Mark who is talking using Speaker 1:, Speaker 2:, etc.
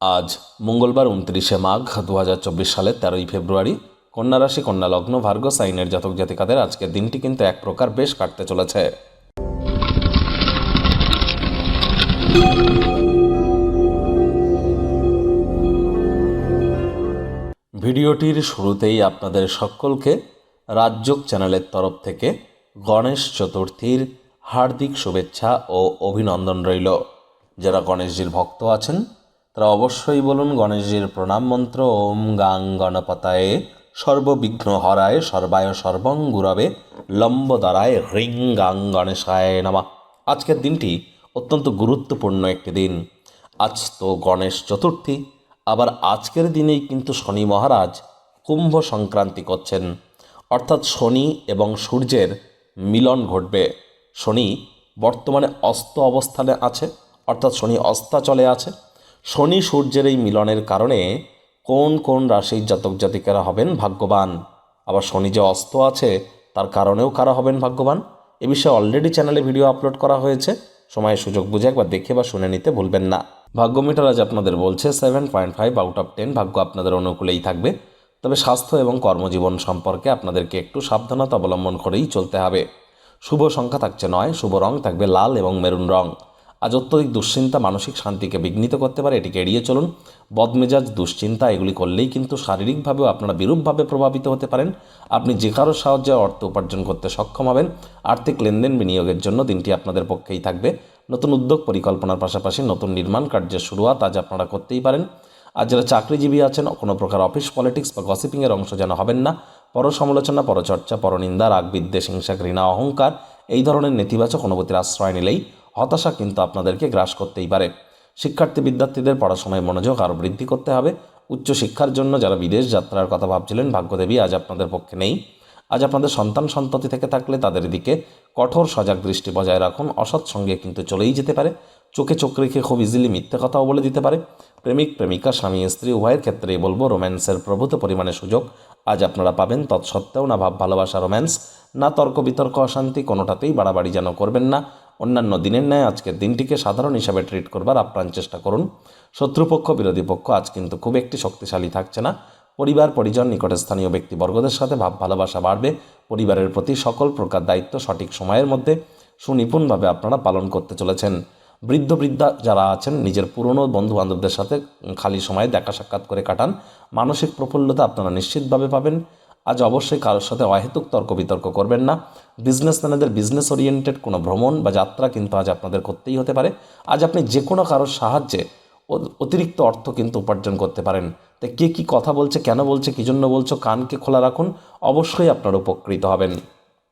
Speaker 1: আজ মঙ্গলবার উনত্রিশে মাঘ দু হাজার চব্বিশ সালের তেরোই ফেব্রুয়ারি। কন্যা রাশি, কন্যা লগ্ন, ভার্গ, সাইনের জাতক জাতিকাদের আজকের দিনটি কিন্তু এক প্রকার বেশ কাটতে চলেছে। ভিডিওটির শুরুতেই আপনাদের সকলকে রাজযোগ চ্যানেলের তরফ থেকে গণেশ চতুর্থীর হার্দিক শুভেচ্ছা ও অভিনন্দন রইল। যারা গণেশজির ভক্ত আছেন তারা অবশ্যই বলুন গণেশজির প্রণাম মন্ত্র, ওম গাং গণপতায়ে সর্ববিঘ্ন হরায় সর্বায় সর্বং গুরবে লম্বদরায় হ্রিং গাং গণেশায় নামা। আজকের দিনটি অত্যন্ত গুরুত্বপূর্ণ একটি দিন। আজ তো গণেশ চতুর্থী, আবার আজকের দিনেই কিন্তু শনি মহারাজ কুম্ভ সংক্রান্তি করছেন। অর্থাৎ শনি এবং সূর্যের মিলন ঘটবে। শনি বর্তমানে অস্ত অবস্থানে আছে, অর্থাৎ শনি অস্তাচলে আছে। শনি সূর্যের এই মিলনের কারণে কোন কোন রাশির জাতক জাতিকারা হবেন ভাগ্যবান? আবার শনি যে অস্ত আছে, তার কারণেও কারা হবেন ভাগ্যবান? এ বিষয়ে অলরেডি চ্যানেলে ভিডিও আপলোড করা হয়েছে। সময় সুযোগ বুঝে একবার দেখে বা শুনে নিতে ভুলবেন না। ভাগ্য মিটার আজ আপনাদের বলছে seven point five out of ten ভাগ্য আপনাদের অনুকূলেই থাকবে। তবে স্বাস্থ্য এবং কর্মজীবন সম্পর্কে আপনাদেরকে একটু সাবধানতা অবলম্বন করেই চলতে হবে। শুভ সংখ্যা থাকছে নয়, শুভ রং থাকবে লাল এবং মেরুন রং। আজ অত্যধিক দুশ্চিন্তা মানসিক শান্তিকে বিঘ্নিত করতে পারে, এটিকে এড়িয়ে চলুন। বদমেজাজ, দুশ্চিন্তা, এগুলি করলেই কিন্তু শারীরিকভাবেও আপনারা বিরূপভাবে প্রভাবিত হতে পারেন। আপনি যে কারও সাহায্যে অর্থ উপার্জন করতে সক্ষম হবেন, আর্থিক লেনদেন বিনিয়োগের জন্য দিনটি আপনাদের পক্ষেই থাকবে। নতুন উদ্যোগ পরিকল্পনার পাশাপাশি নতুন নির্মাণ কার্যের শুরুয়াত আজ আপনারা করতেই পারেন। আর যারা চাকরিজীবী আছেন, কোনো প্রকার অফিস পলিটিক্স বা গসিপিংয়ের অংশ যেন হবেন না। পর সমালোচনা পরচর্চা, পরনিন্দা রাগ বিদ্বেষ হিংসা, ঘৃণা, অহংকার, এই ধরনের নেতিবাচক অনুভূতির আশ্রয় নিলেই হতাশা কিন্তু আপনাদেরকে গ্রাস করতেই পারে। শিক্ষার্থী বিদ্যার্থীদের পড়াশোনায় মনোযোগ আরও বৃদ্ধি করতে হবে। উচ্চশিক্ষার জন্য যারা বিদেশ যাত্রার কথা ভাবছিলেন, ভাগ্যদেবী আজ আপনাদের পক্ষে নেই। আজ আপনাদের সন্তান সন্ততি থেকে থাকলে তাদের দিকে কঠোর সজাগ দৃষ্টি বজায় রাখুন। অসৎ সঙ্গে কিন্তু চলেই যেতে পারে। চোখে চোখ রেখে খুব ইজিলি মিথ্যে কথাও বলে দিতে পারে। প্রেমিক, প্রেমিকা, স্বামী, স্ত্রী, উভয়ের ক্ষেত্রেই বলব রোম্যান্সের প্রভূত পরিমাণে সুযোগ আজ আপনারা পাবেন। তৎসত্ত্বেও না ভাব ভালোবাসা রোম্যান্স না তর্ক বিতর্ক অশান্তি, কোনোটাতেই বাড়াবাড়ি যেন করবেন না। অন্যান্য দিনের ন্যায় আজকের দিনটিকে সাধারণ হিসাবে ট্রিট করবার আপ্রাণ চেষ্টা করুন। শত্রুপক্ষ, বিরোধী পক্ষ আজ কিন্তু খুব একটি শক্তিশালী থাকছে না। পরিবার, পরিজন নিকটে স্থানীয় ব্যক্তিবর্গদের সাথে ভাব, ভালোবাসা বাড়বে। পরিবারের প্রতি সকল প্রকার দায়িত্ব সঠিক সময়ের মধ্যে সুনিপুণভাবে আপনারা পালন করতে চলেছেন। বৃদ্ধ, বৃদ্ধা যারা আছেন, নিজের পুরনো বন্ধু বান্ধবদের সাথে খালি সময়ে দেখা সাক্ষাৎ করে কাটান। মানসিক প্রফুল্লতা আপনারা নিশ্চিতভাবে পাবেন। আজ অবশ্যই কারোর সাথে অহেতুক তর্ক বিতর্ক করবেন না। বিজনেসম্যানেদের বিজনেস ওরিয়েন্টেড কোনো ভ্রমণ বা যাত্রা কিন্তু আজ আপনাদের করতেই হতে পারে। আজ আপনি যে কোনো কারোর সাহায্যে অতিরিক্ত অর্থ কিন্তু উপার্জন করতে পারেন। তাই কে কী কথা বলছে, কেন বলছে, কী জন্য বলছো, কানকে খোলা রাখুন, অবশ্যই আপনারা উপকৃত হবেন।